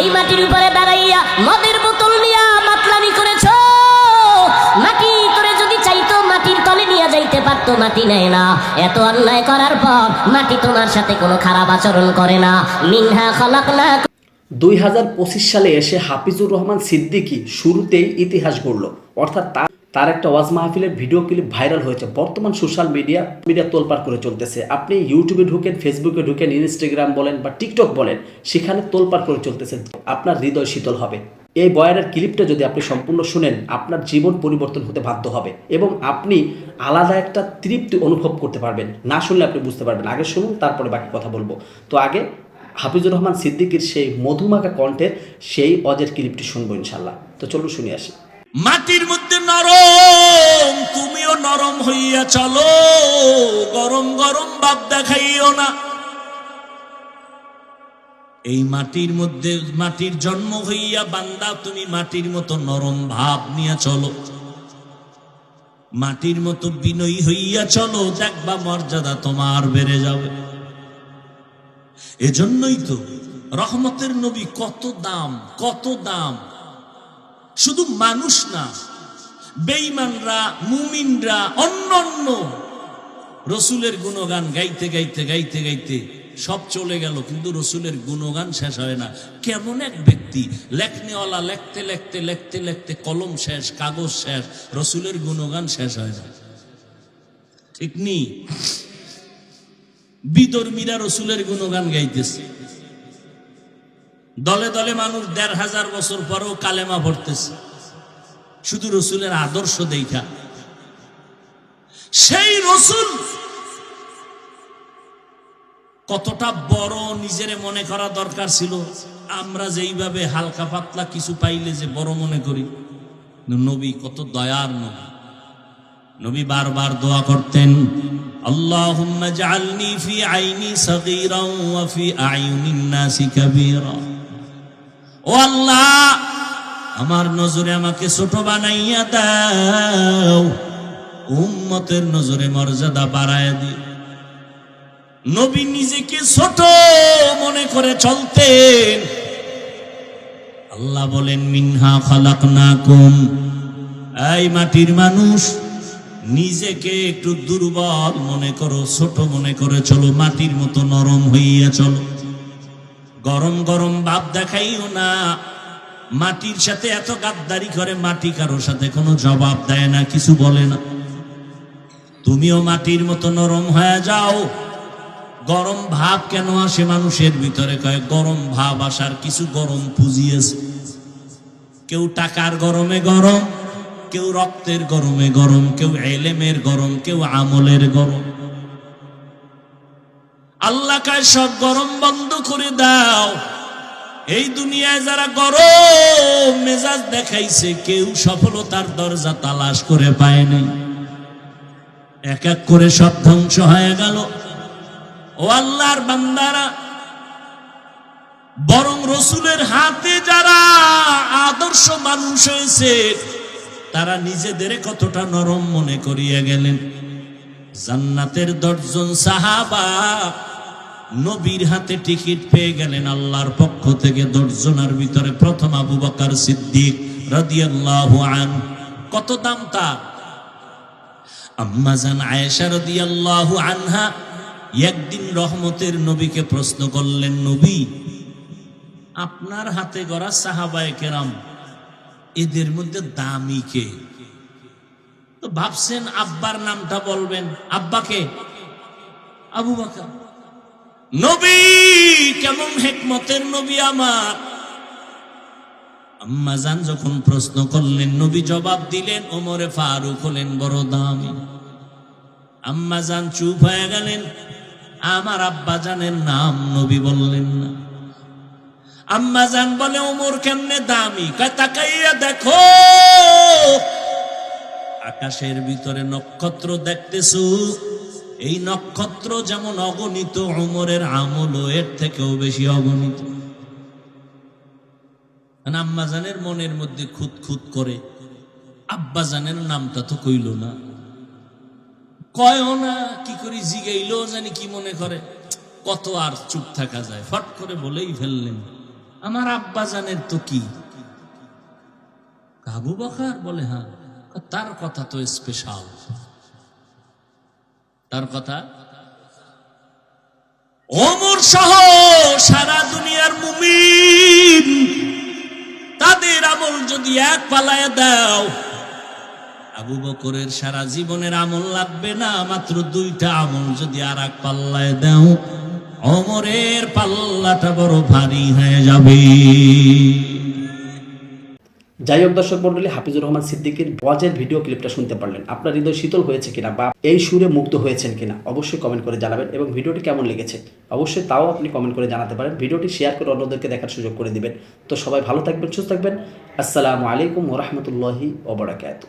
এই মাটির উপরে দাঁড়াইয়া মদের বোতল নিয়া মাতলামি করেছ? তোরে যদি চাইতো, মাটির তলে নিয়ে যাইতে পারতো, মাটি নেয় না। এত অন্যায় করার পর মাটি তোমার সাথে কোনো খারাপ আচরণ করে না। মিনহা খালাক না দুই হাজার পঁচিশ সালে এসে হাফিজুর রহমান সিদ্দিকী শুরুতেই ইতিহাস গড়ল। অর্থাৎ তার একটা ওয়াজ মাহফিলের ভিডিও ক্লিপ ভাইরাল হয়েছে। বর্তমান সোশ্যাল মিডিয়া মিডিয়া তোলপাড় করে চলতেছে। আপনি ইউটিউবে ঢুকেন ফেসবুকে ঢুকেন ইনস্টাগ্রাম বলেন বা টিকটক বলেন, সেখানে তোলপাড় করে চলতেছে। আপনার হৃদয় শীতল হবে। এই বয়ানের ক্লিপটা যদি আপনি সম্পূর্ণ শুনেন, আপনার জীবন পরিবর্তন হতে বাধ্য হবে এবং আপনি আলাদা একটা তৃপ্তি অনুভব করতে পারবেন। না শুনলে আপনি বুঝতে পারবেন। আগে শুনুন, তারপরে বাকি কথা বলব। তো আগে হাফিজুর রহমান সিদ্দিকীর সেই মধুমাখা কণ্ঠের সেই অজের ক্লিপটি শুনব ইনশাল্লাহ তো চলুন শুনে আসি। মাটির মধ্যে নরম, তুমিও নরম হইয়া চলো। গরম গরম ভাব দেখাইও না। এই মাটির মধ্যে মাটির জন্ম হইয়া বান্দা, তুমি মাটির মতো নরম ভাব নিয়ে চলো। মাটির মতো বিনয়ী হইয়া চলো, দেখবা মর্যাদা তোমার বেড়ে যাবে। এজন্যই তো রহমতের নবী কত দাম কত দাম। শুধু মানুষ না বেঈমানরা, মুমিনরা, অন্য অন্য রসুলের গুণগান গাইতে গাইতে গাইতে গাইতে সব চলে গেল, কিন্তু রসুলের গুণগান শেষ হয় না। কেমন এক ব্যক্তি লেখনেওয়ালা লেখতে লেখতে লেখতে লেখতে কলম শেষ, কাগজ শেষ, রসুলের গুণগান শেষ হয় না। ঠিক নি? বিদর্মীরা রসুলের গুণগান গাইতেছে। দলে দলে মানুষ দেড় হাজার বছর পরেও কালেমা পড়তেছে। শুধু রসুলের আদর্শ দেখা। সেই রসুল কতটা বড় নিজের মনে করা দরকার ছিল। আমরা যেইভাবে হালকা পাতলা কিছু পাইলে যে বড় মনে করি। নবী কত দয়ার নবী। নবী বারবার দোয়া করতেন ও আল্লাহ আমার নজরে আমাকে ছোট বানাইয়া দাও। উম্মতের নজরে মর্যাদা বাড়ায় দিও। নবী নিজেকে ছোট মনে করে চলতেন। আল্লাহ বলেন, মিনহা খালাকনাকুম। এই মাটির মানুষ, নিজেকে একটু দুর্বল মনে করো, ছোট মনে করে চলো, মাটির মতো নরম হইয়া চলো। গরম গরম ভাব দেখাইও না। মাটির সাথে এত গাদ্দারি করে, মাটি কারোর সাথে কোনো জবাব দেয় না, কিছু বলে না। তুমিও মাটির মতো নরম হয়ে যাও। গরম ভাব কেন আসে মানুষের ভিতরে? কয়, গরম ভাব আসার কিছু গরম পুঁজি কেউ টাকার গরমে গরম, কেউ রক্তের গরমে গরম, কেউ এলেমের গরম, কেউ আমলের গরম। আল্লাহ কায়, সব গরম বন্ধ করে দাও। এই দুনিয়ায় যারা গরম মেজাজ দেখাইছে, কেউ সফলতার দরজা তালাশ করে পায়নি এক এক করে সব ধ্বংস হয়ে গেল। ও আল্লাহর বান্দারা, বরং রসুলের হাতে যারা আদর্শ মানুষ হয়েছে, তারা নিজেদের কতটা নরম মনে করিয়া গেলেন। জান্নাতের দশজন সাহাবা নবীর হাতে টিকিট পেয়ে গেলেন আল্লাহর পক্ষ থেকে দশজনের ভিতরে প্রথম আবু বকার সিদ্দিক কত দাম তার? আম্মাজান আয়েশা আনহা একদিন রহমতের নবীকে প্রশ্ন করলেন, নবী, আপনার হাতে গড়া সাহাবায়ে কেরাম, এদের মধ্যে দামি কে? তো ভাবছেন আব্বার নামটা বলবেন। আব্বাকে? আবু বাকার। নবী, কেমন হেকমতের নবী আমার? আম্মা জান যখন প্রশ্ন করলেন, নবী জবাব দিলেন, ওমরে ফারুক হলেন বড় দামি। আম্মা জান চুপ হয়ে গেলেন, আমার আব্বা জানের নাম নবী বললেন না। আম্মা জান বলে, ওমর কেমনে দামি? তাকাইয়া দেখো, আকাশের ভিতরে নক্ষত্র দেখতেছো? এই নক্ষত্র যেমন অগণিত অমরের আমল এর থেকেও বেশি অগণিত। আম্মা জানের মনের মধ্যে খুদ খুদ করে আব্বা জানের নামটা তো কইল না। কয়ও না, কি করি জিগাইলো জানি কি মনে করে। কত আর চুপ থাকা যায়, ফট করে বলেই ফেললেন, আমার আব্বা জানের তো কি? আবু বকর বলে হ্যাঁ তার কথা তো স্পেশাল তার কথা? ওমর সহ সারা দুনিয়ার মুমিন, তাদের আমল যদি এক পালায় দাও, আবু বকরের সারা জীবনের আমল লাগবে না, মাত্র দুইটা আমল যদি আর এক পাল্লায় দাও অমরের পাল্লাটা বড় ভারী হয়ে যাবে। যাই হোক দর্শক মন্ডলী হাফিজুর রহমান সিদ্দিকির বজের ভিডিও ক্লিপটা শুনতে পারলেন। আপনার হৃদয় শীতল হয়েছে কিনা বা এই সুরে মুগ্ধ হয়েছেন কিনা অবশ্যই কমেন্ট করে জানাবেন এবং ভিডিওটি কেমন লেগেছে অবশ্যই তাও আপনি কমেন্ট করে জানাতে পারেন। ভিডিওটি শেয়ার করে অন্যদেরকে দেখার সুযোগ করে দিবেন। তো সবাই ভালো থাকবেন, সুস্থ থাকবেন। আসসালামু আলাইকুম ওরহমতুল্লাহি ওবরাকাতু